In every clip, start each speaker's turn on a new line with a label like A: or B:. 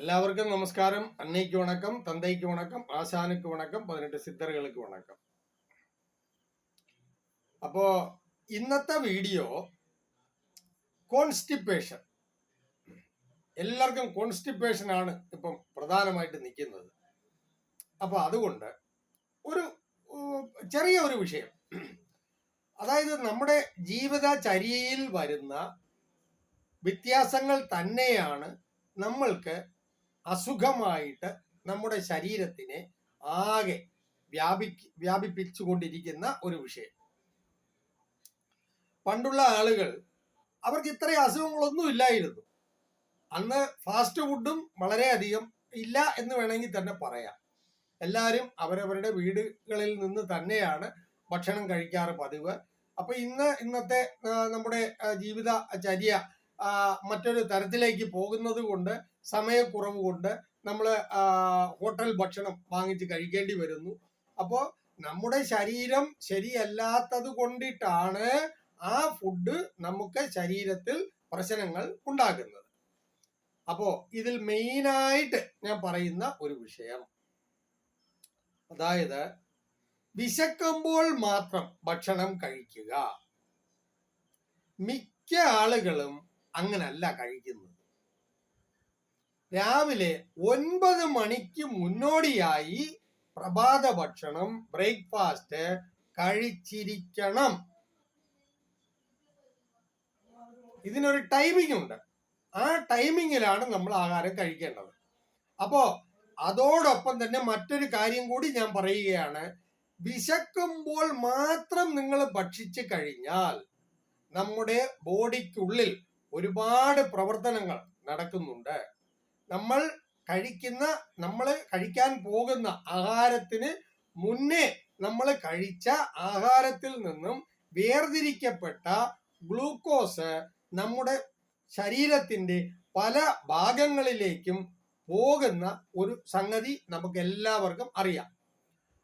A: എല്ലാവർക്കും നമസ്കാരം. അന്നയ്ക്ക് വണക്കം തന്തയ്ക്ക് വണക്കം ആശാനയ്ക്ക് വണക്കം പതിനെട്ട് സിദ്ധറുകൾക്ക് വണക്കം. അപ്പോ ഇന്നത്തെ വീഡിയോ കോൺസ്റ്റിപ്പേഷൻ എല്ലാവർക്കും കോൺസ്റ്റിപ്പേഷൻ ആണ് ഇപ്പം പ്രധാനമായിട്ട് നിൽക്കുന്നത്. അപ്പൊ അതുകൊണ്ട് ഒരു ചെറിയ ഒരു വിഷയം. അതായത് നമ്മുടെ ജീവിതചര്യയിൽ വരുന്ന വ്യത്യാസങ്ങൾ തന്നെയാണ് നമ്മൾക്ക് അസുഖമായിട്ട് നമ്മുടെ ശരീരത്തിനെ ആകെ വ്യാപി വ്യാപിപ്പിച്ചുകൊണ്ടിരിക്കുന്ന ഒരു വിഷയം. പണ്ടുള്ള ആളുകൾ അവർക്ക് ഇത്രയും അസുഖങ്ങളൊന്നും ഇല്ലായിരുന്നു. അന്ന് ഫാസ്റ്റ് ഫുഡും വളരെയധികം ഇല്ല എന്ന് വേണമെങ്കിൽ തന്നെ പറയാം. എല്ലാവരും അവരവരുടെ വീടുകളിൽ നിന്ന് തന്നെയാണ് ഭക്ഷണം കഴിക്കാറ് പതിവ്. അപ്പൊ ഇന്ന് ഇന്നത്തെ നമ്മുടെ ജീവിത ആ, മറ്റൊരു തരത്തിലേക്ക് പോകുന്നത് കൊണ്ട് സമയക്കുറവ് കൊണ്ട് നമ്മൾ ഹോട്ടൽ ഭക്ഷണം വാങ്ങിച്ച് കഴിക്കേണ്ടി വരുന്നു. അപ്പോൾ നമ്മുടെ ശരീരം ശരിയല്ലാത്തത് കൊണ്ടിട്ടാണ് ആ ഫുഡ് നമുക്ക് ശരീരത്തിൽ പ്രശ്നങ്ങൾ ഉണ്ടാക്കുന്നത് അപ്പോ ഇതിൽ മെയിനായിട്ട് ഞാൻ പറയുന്ന ഒരു വിഷയം. അതായത് വിശക്കുമ്പോൾ മാത്രം ഭക്ഷണം കഴിക്കുക. മിക്ക ആളുകളും അങ്ങനല്ല കഴിക്കുന്നത്. രാവിലെ ഒൻപത് മണിക്ക് മുന്നോടിയായി പ്രഭാത ഭക്ഷണം ബ്രേക്ക്ഫാസ്റ്റ് കഴിച്ചിരിക്കണം. ഇതിനൊരു ടൈമിംഗ് ഉണ്ട്. ആ ടൈമിങ്ങിലാണ് നമ്മൾ ആഹാരം കഴിക്കേണ്ടത്. അപ്പോ അതോടൊപ്പം തന്നെ മറ്റൊരു കാര്യം കൂടി ഞാൻ പറയുകയാണ്. വിശക്കുമ്പോൾ മാത്രം നിങ്ങൾ ഭക്ഷിച്ചു കഴിഞ്ഞാൽ നമ്മുടെ ബോഡിക്കുള്ളിൽ ഒരുപാട് പ്രവർത്തനങ്ങൾ നടക്കുന്നുണ്ട്. നമ്മൾ കഴിക്കുന്ന നമ്മൾ കഴിക്കാൻ പോകുന്ന ആഹാരത്തിന് മുന്നേ നമ്മൾ കഴിച്ച ആഹാരത്തിൽ നിന്നും വേർതിരിക്കപ്പെട്ട ഗ്ലൂക്കോസ് നമ്മുടെ ശരീരത്തിന്റെ പല ഭാഗങ്ങളിലേക്കും പോകുന്ന ഒരു സംഗതി നമുക്ക് എല്ലാവർക്കും അറിയാം.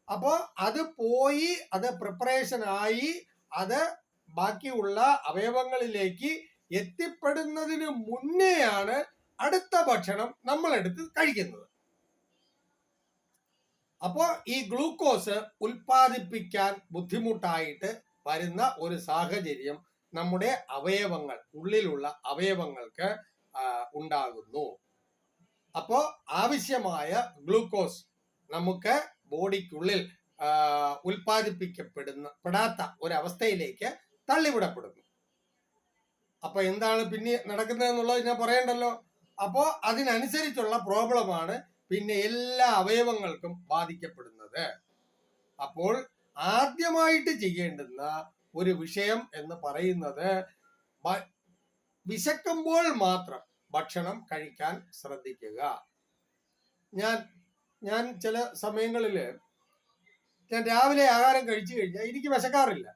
A: അപ്പോൾ അത് പോയി അത് പ്രിപ്പറേഷൻ ആയി അത് ബാക്കിയുള്ള അവയവങ്ങളിലേക്ക് എത്തിപ്പെടുന്നതിന് മുന്നെയാണ് അടുത്ത ഭക്ഷണം നമ്മൾ എടുത്ത് കഴിക്കുന്നത്. അപ്പോൾ ഈ ഗ്ലൂക്കോസ് ഉൽപ്പാദിപ്പിക്കാൻ ബുദ്ധിമുട്ടായിട്ട് വരുന്ന ഒരു സാഹചര്യം നമ്മുടെ അവയവങ്ങൾ ഉള്ളിലുള്ള അവയവങ്ങൾക്ക് ഉണ്ടാകുന്നു. അപ്പോൾ ആവശ്യമായ ഗ്ലൂക്കോസ് നമുക്ക് ബോഡിക്കുള്ളിൽ ഉൽപ്പാദിപ്പിക്കപ്പെടുന്ന പെടാത്ത ഒരവസ്ഥയിലേക്ക് തള്ളിവിടപ്പെടുന്നു. അപ്പൊ എന്താണ് പിന്നെ നടക്കുന്നതെന്നുള്ളത് ഞാൻ പറയണ്ടല്ലോ? അപ്പോ അതിനനുസരിച്ചുള്ള പ്രോബ്ലമാണ് പിന്നെ എല്ലാ അവയവങ്ങൾക്കും ബാധിക്കപ്പെടുന്നത്. അപ്പോൾ ആദ്യമായിട്ട് ചെയ്യേണ്ടുന്ന ഒരു വിഷയം എന്ന് പറയുന്നത് വിശക്കുമ്പോൾ മാത്രം ഭക്ഷണം കഴിക്കാൻ ശ്രദ്ധിക്കുക. ഞാൻ ഞാൻ ചില സമയങ്ങളിൽ ഞാൻ രാവിലെ ആഹാരം കഴിച്ചു കഴിഞ്ഞാൽ എനിക്ക് വിശക്കാറില്ല.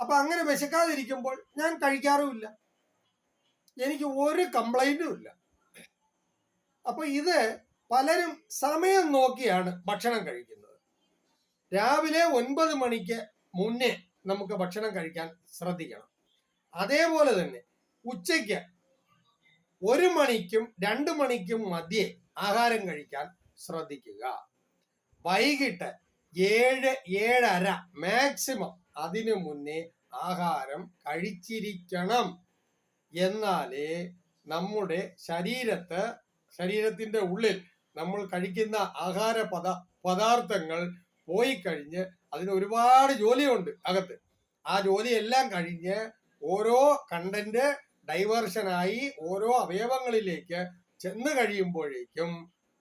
A: അപ്പൊ അങ്ങനെ വിശക്കാതിരിക്കുമ്പോൾ ഞാൻ കഴിക്കാറുമില്ല. എനിക്ക് ഒരു കംപ്ലൈന്റും ഇല്ല. അപ്പൊ ഇത് പലരും സമയം നോക്കിയാണ് ഭക്ഷണം കഴിക്കുന്നത്. രാവിലെ ഒൻപത് മണിക്ക് മുന്നേ നമുക്ക് ഭക്ഷണം കഴിക്കാൻ ശ്രദ്ധിക്കണം. അതേപോലെ തന്നെ ഉച്ചയ്ക്ക് ഒരു മണിക്കും രണ്ട് മണിക്കും മധ്യേ ആഹാരം കഴിക്കാൻ ശ്രദ്ധിക്കുക. വൈകിട്ട് ഏഴ് ഏഴര മാക്സിമം അതിനു മുന്നേ ആഹാരം കഴിച്ചിരിക്കണം. എന്നാലേ നമ്മുടെ ശരീരത്ത് ശരീരത്തിന്റെ ഉള്ളിൽ നമ്മൾ കഴിക്കുന്ന ആഹാര പദ പദാർത്ഥങ്ങൾ പോയി കഴിഞ്ഞ് അതിന് ഒരുപാട് ജോലിയുണ്ട് അകത്ത്. ആ ജോലിയെല്ലാം കഴിഞ്ഞ് ഓരോ കണ്ടന്റ് ഡൈവേർഷനായി ഓരോ അവയവങ്ങളിലേക്ക് ചെന്ന് കഴിയുമ്പോഴേക്കും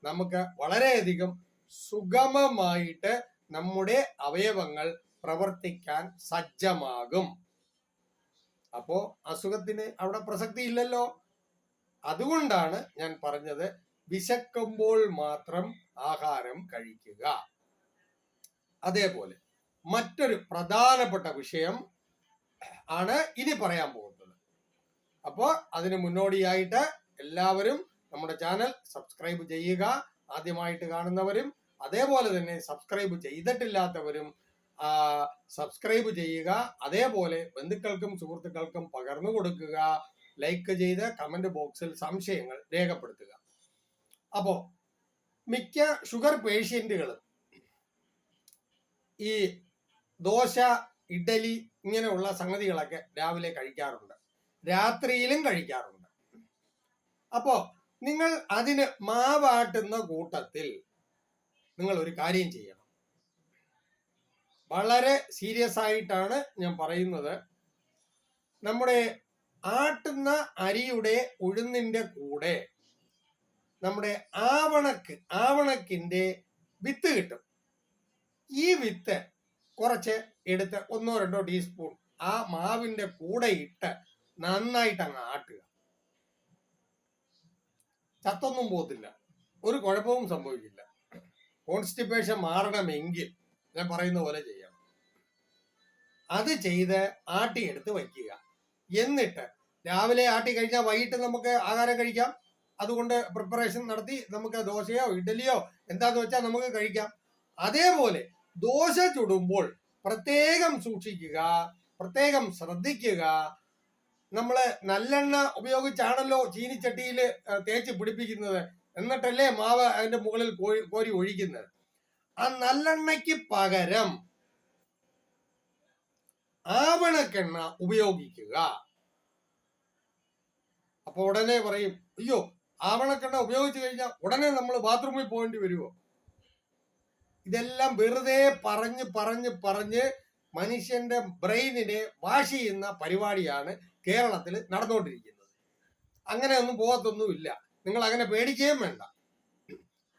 A: നമുക്ക് വളരെയധികം സുഗമമായിട്ട് നമ്മുടെ അവയവങ്ങൾ പ്രവർത്തിക്കാൻ സജ്ജമാകും. അപ്പോ അസുഖത്തിന് അവിടെ പ്രസക്തി ഇല്ലല്ലോ അതുകൊണ്ടാണ് ഞാൻ പറഞ്ഞത് വിശക്കുമ്പോൾ മാത്രം ആഹാരം കഴിക്കുക. അതേപോലെ മറ്റൊരു പ്രധാനപ്പെട്ട വിഷയം ആണ് ഇനി പറയാൻ പോകുന്നത്. അപ്പോൾ അതിന് മുന്നോടിയായിട്ട് എല്ലാവരും നമ്മുടെ ചാനൽ സബ്സ്ക്രൈബ് ചെയ്യുക. ആദ്യമായിട്ട് കാണുന്നവരും അതേപോലെ തന്നെ സബ്സ്ക്രൈബ് ചെയ്തിട്ടില്ലാത്തവരും സബ്സ്ക്രൈബ് ചെയ്യുക. അതേപോലെ ബന്ധുക്കൾക്കും സുഹൃത്തുക്കൾക്കും പകർന്നു കൊടുക്കുക. ലൈക്ക് ചെയ്ത് കമന്റ് ബോക്സിൽ സംശയങ്ങൾ രേഖപ്പെടുത്തുക. അപ്പോൾ മിക്ക ഷുഗർ പേഷ്യന്റുകളും ഈ ദോശ ഇഡലി ഇങ്ങനെയുള്ള സംഗതികളൊക്കെ രാവിലെ കഴിക്കാറുണ്ട്. രാത്രിയിലും കഴിക്കാറുണ്ട്. അപ്പോൾ നിങ്ങൾ അതിന് മാവാട്ടുന്ന കൂട്ടത്തിൽ നിങ്ങൾ ഒരു കാര്യം ചെയ്യണം. വളരെ സീരിയസ് ആയിട്ടാണ് ഞാൻ പറയുന്നത്. നമ്മുടെ ആട്ടുന്ന അരിയുടെ ഉഴുന്നിന്റെ കൂടെ നമ്മുടെ ആവണക്ക് ആവണക്കിന്റെ വിത്ത് കിട്ടും. ഈ വിത്ത് കുറച്ച് എടുത്ത് ഒന്നോ രണ്ടോ ടീസ്പൂൺ ആ മാവിന്റെ കൂടെ ഇട്ട് നന്നായിട്ട് അങ്ങ് ആട്ടുക. ചത്തൊന്നും പോകത്തില്ല. ഒരു കുഴപ്പവും സംഭവിക്കില്ല. കോൺസ്റ്റിപ്പേഷൻ മാറണമെങ്കിൽ ഞാൻ പറയുന്ന പോലെ ചെയ്യണം അത് ചെയ്ത് ആട്ടിയെടുത്ത് വയ്ക്കുക. എന്നിട്ട് രാവിലെ ആട്ടി കഴിഞ്ഞാൽ വൈകിട്ട് നമുക്ക് ആഹാരം കഴിക്കാം. അതുകൊണ്ട് പ്രിപ്പറേഷൻ നടത്തി നമുക്ക് ദോശയോ ഇഡലിയോ എന്താന്ന് വെച്ചാൽ നമുക്ക് കഴിക്കാം. അതേപോലെ ദോശ ചുടുമ്പോൾ പ്രത്യേകം സൂക്ഷിക്കുക പ്രത്യേകം ശ്രദ്ധിക്കുക. നമ്മൾ നല്ലെണ്ണ ഉപയോഗിച്ചാണല്ലോ ചീനിച്ചട്ടിയിൽ തേച്ച് പിടിപ്പിക്കുന്നത്. എന്നിട്ടല്ലേ മാവ് അതിന്റെ മുകളിൽ കോരി ഒഴിക്കുന്നത്. ആ നല്ലെണ്ണയ്ക്ക് പകരം ആവണക്കെണ്ണ ഉപയോഗിക്കുക. അപ്പൊ ഉടനെ പറയും അയ്യോ ആവണക്കെണ്ണ ഉപയോഗിച്ചു കഴിഞ്ഞാൽ ഉടനെ നമ്മൾ ബാത്റൂമിൽ പോകേണ്ടി വരുമോ ഇതെല്ലാം വെറുതെ പറഞ്ഞ് പറഞ്ഞ് പറഞ്ഞ് മനുഷ്യന്റെ ബ്രെയിനിനെ വാഷ് ചെയ്യുന്ന പരിപാടിയാണ് കേരളത്തിൽ നടന്നുകൊണ്ടിരിക്കുന്നത് അങ്ങനെ ഒന്നും പോകത്തൊന്നുമില്ല. നിങ്ങൾ അങ്ങനെ പേടിക്കുകയും വേണ്ട.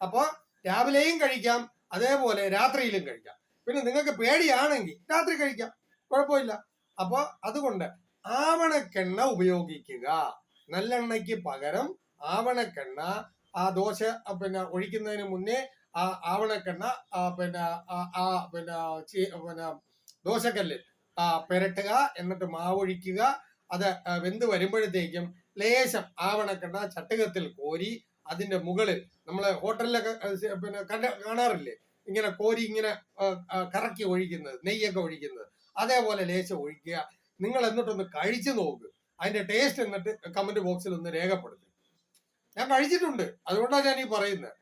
A: അപ്പോൾ രാവിലെയും കഴിക്കാം അതേപോലെ രാത്രിയിലും കഴിക്കാം. പിന്നെ നിങ്ങൾക്ക് പേടിയാണെങ്കിൽ രാത്രി കഴിക്കാം. കുഴപ്പമില്ല. അപ്പൊ അതുകൊണ്ട് ആവണക്കെണ്ണ ഉപയോഗിക്കുക. നല്ലെണ്ണയ്ക്ക് പകരം ആവണക്കെണ്ണ ആ ദോശ പിന്നെ ഒഴിക്കുന്നതിന് മുന്നേ ആ ആവണക്കെണ്ണ പിന്നെ ആ, പിന്നെ പിന്നെ ദോശക്കല്ലിൽ ആ, പുരട്ടുക. എന്നിട്ട് മാവൊഴിക്കുക അത് വെന്ത് വരുമ്പോഴത്തേക്കും ലേശം ആവണക്കെണ്ണ ചട്ടുകത്തിൽ കോരി അതിന്റെ മുകളിൽ നമ്മൾ ഹോട്ടലിലൊക്കെ പിന്നെ കണ്ട കാണാറില്ലേ? ഇങ്ങനെ കോരി ഇങ്ങനെ കറക്കി ഒഴിക്കുന്നത് നെയ്യൊക്കെ ഒഴിക്കുന്നത്. അതേപോലെ ലേശം ഒഴിക്കുക. നിങ്ങൾ എന്നിട്ടൊന്ന് കഴിച്ചു നോക്ക്. അതിന്റെ ടേസ്റ്റ് എന്നിട്ട് കമന്റ് ബോക്സിൽ ഒന്ന് രേഖപ്പെടുത്തി. ഞാൻ കഴിച്ചിട്ടുണ്ട്. അതുകൊണ്ടാണ് ഞാൻ ഈ പറയുന്നത്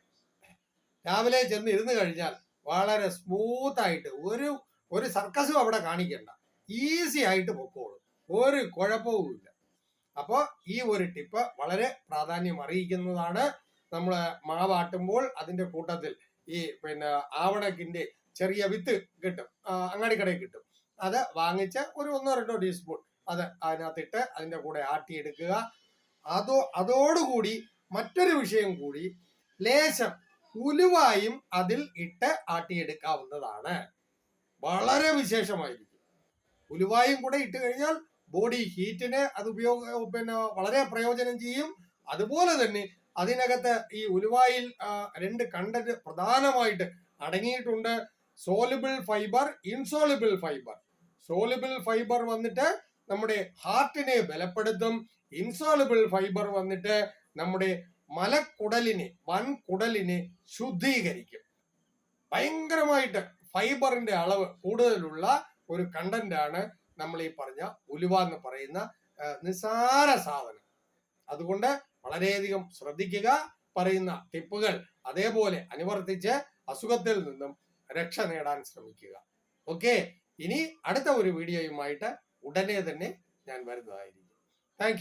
A: രാവിലെ ചെന്ന് ഇരുന്ന് കഴിഞ്ഞാൽ വളരെ സ്മൂത്ത് ആയിട്ട് ഒരു ഒരു സർക്കസും അവിടെ കാണിക്കണ്ട. ഈസി ആയിട്ട് പൊക്കോളും. ഒരു കുഴപ്പവുമില്ല അപ്പോൾ ഈ ഒരു ടിപ്പ് വളരെ പ്രാധാന്യം അറിയിക്കുന്നതാണ് നമ്മൾ മാവാട്ടുമ്പോൾ അതിന്റെ കൂട്ടത്തിൽ ഈ പിന്നെ ആവണക്കിന്റെ ചെറിയ വിത്ത് കിട്ടും. അങ്ങാടിക്കടയിൽ കിട്ടും. അത് വാങ്ങിച്ച് ഒരു ഒന്നോ രണ്ടോ ടീസ്പൂൺ അത് അതിനകത്തിട്ട് അതിന്റെ കൂടെ ആട്ടി എടുക്കുക അതോ അതോടുകൂടി മറ്റൊരു വിഷയം കൂടി ലേശം ഉലുവായും അതിൽ ഇട്ട് ആട്ടിയെടുക്കാവുന്നതാണ്. വളരെ വിശേഷമായിരിക്കും. ഉലുവായും കൂടെ ഇട്ട് കഴിഞ്ഞാൽ ബോഡി ഹീറ്റിന് അത് ഉപയോഗ പിന്നെ വളരെ പ്രയോജനം ചെയ്യും. അതുപോലെ തന്നെ അതിനകത്ത് ഈ ഉലുവായിൽ രണ്ട് കണ്ടന്റ് പ്രധാനമായിട്ട് അടങ്ങിയിട്ടുണ്ട്. Soluble fibre insoluble fibre soluble fibre വന്നിട്ട് നമ്മുടെ ഹാർട്ടിനെ ബലപ്പെടുത്തും. ഇൻസോലിബിൾ ഫൈബർ വന്നിട്ട് നമ്മുടെ മലക്കുടലിനെ വൻകുടലിനെ ശുദ്ധീകരിക്കും. ഭയങ്കരമായിട്ട് ഫൈബറിന്റെ അളവ് കൂടുതലുള്ള ഒരു കണ്ടന്റ് ആണ് നമ്മൾ ഈ പറഞ്ഞ ഉലുവ എന്ന് പറയുന്ന നിസാര സാധനം. അതുകൊണ്ട് വളരെയധികം ശ്രദ്ധിക്കുക പറയുന്ന ടിപ്പുകൾ അതേപോലെ അനുവർത്തിച്ച് അസുഖത്തിൽ നിന്നും രക്ഷ നേടാൻ ശ്രമിക്കുക. ഓക്കെ? ഇനി അടുത്ത ഒരു വീഡിയോയുമായിട്ട് ഉടനെ തന്നെ ഞാൻ വരുന്നതായിരിക്കും. താങ്ക്